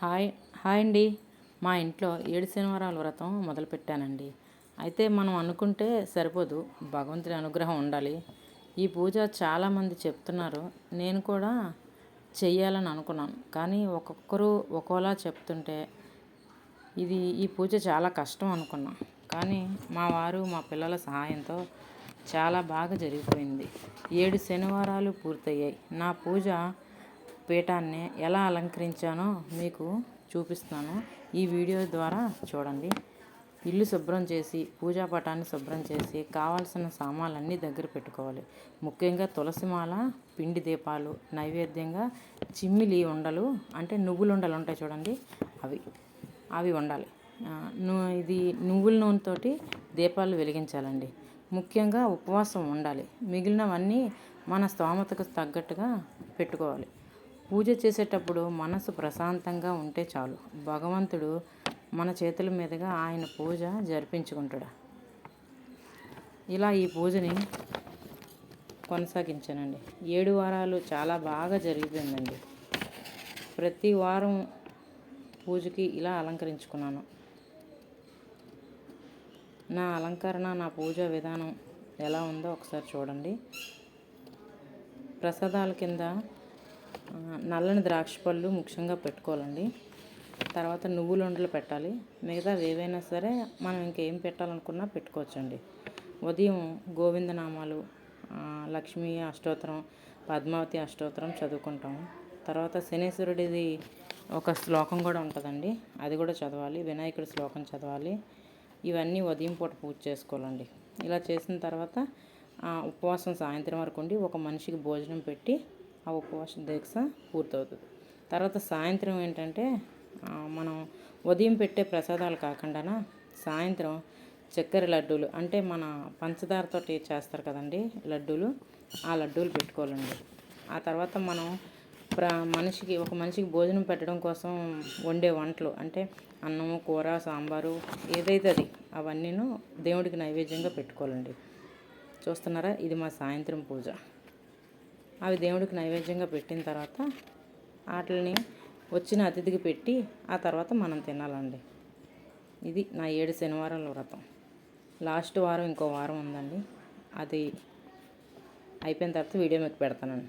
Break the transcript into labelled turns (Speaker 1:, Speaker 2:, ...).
Speaker 1: Hi hi అండి. మా ఇంట్లో ఏడు శనివారాల వ్రతం మొదలుపెట్టానండి. అయితే మనం అనుకుంటే సరిపోదు. భగవంతుడి అనుగ్రహం ఉండాలి. ఈ పూజ చాలామంది చెప్తున్నారు. నేను కూడా చెయ్యాలని అనుకున్నాను. కానీ ఒక్కొక్కరు ఒక్కోలా చెప్తుంటే ఇది ఈ పూజ చాలా కష్టం అనుకున్నా. కానీ మా వారు మా పిల్లల సహాయంతో చాలా బాగా జరిగిపోయింది. ఏడు శనివారాలు పూర్తయ్యాయి. నా పూజ పీఠాన్ని ఎలా అలంకరించానో మీకు చూపిస్తాను. ఈ వీడియో ద్వారా చూడండి. ఇల్లు శుభ్రం చేసి పూజా పటాన్ని శుభ్రం చేసి కావాల్సిన సామాన్లన్నీ దగ్గర పెట్టుకోవాలి. ముఖ్యంగా తులసిమాల పిండి దీపాలు నైవేద్యంగా చిమ్మిలి ఉండలు అంటే నువ్వులు ఉండలు ఉంటాయి చూడండి. అవి అవి ఉండాలి. ఇది నువ్వుల నూనెతోటి దీపాలు వెలిగించాలండి. ముఖ్యంగా ఉపవాసం ఉండాలి. మిగిలినవన్నీ మన స్తోమతకు తగ్గట్టుగా పెట్టుకోవాలి. పూజ చేసేటప్పుడు మనసు ప్రశాంతంగా ఉంటే చాలు. భగవంతుడు మన చేతుల మీదుగా ఆయన పూజ జరిపించుకుంటాడు? ఇలా ఈ పూజని కొనసాగించానండి. ఏడు వారాలు చాలా బాగా జరిగిపోయిందండి. ప్రతి వారం పూజకి ఇలా అలంకరించుకున్నాను. నా అలంకరణ నా పూజ విధానం ఎలా ఉందో ఒకసారి చూడండి. ప్రసాదాల కింద నల్లని ద్రాక్ష పళ్ళు ముఖ్యంగా పెట్టుకోవాలండి. తర్వాత నువ్వులు ఉండలు పెట్టాలి. మిగతా ఏవైనా సరే మనం ఇంకేం పెట్టాలనుకున్నా పెట్టుకోవచ్చండి. ఉదయం గోవిందనామాలు లక్ష్మీ అష్టోత్తరం పద్మావతి అష్టోత్తరం చదువుకుంటాము తర్వాత శనేశ్వరుడిది ఒక శ్లోకం కూడా ఉంటుందండి. అది కూడా చదవాలి. వినాయకుడి శ్లోకం చదవాలి. ఇవన్నీ ఉదయం పూట పూజ చేసుకోవాలండి. ఇలా చేసిన తర్వాత ఉపవాసం సాయంత్రం వరకు ఉండి ఒక మనిషికి భోజనం పెట్టి ఆ ఉపవాస దీక్ష పూర్తవుతుంది. తర్వాత సాయంత్రం ఏంటంటే మనం ఉదయం పెట్టే ప్రసాదాలు కాకుండా సాయంత్రం చక్కెర లడ్డూలు అంటే మన పంచదారతో చేస్తారు కదండి లడ్డూలు ఆ లడ్డూలు పెట్టుకోవాలండి. ఆ తర్వాత మనం ప్ర మనిషికి ఒక మనిషికి భోజనం పెట్టడం కోసం వండే వంటలు అంటే అన్నము కూర సాంబారు ఏదైతే అది అవన్నీను దేవుడికి నైవేద్యంగా పెట్టుకోవాలండి. చూస్తున్నారా? ఇది మా సాయంత్రం పూజ. అవి దేవుడికి నైవేద్యంగా పెట్టిన తర్వాత వాటిని వచ్చిన అతిథికి పెట్టి ఆ తర్వాత మనం తినాలండి. ఇది నా ఏడు శనివారాల వ్రతం. లాస్ట్ వారం ఇంకో వారం ఉందండి. అది అయిపోయిన తర్వాత వీడియో మీకు పెడతానండి.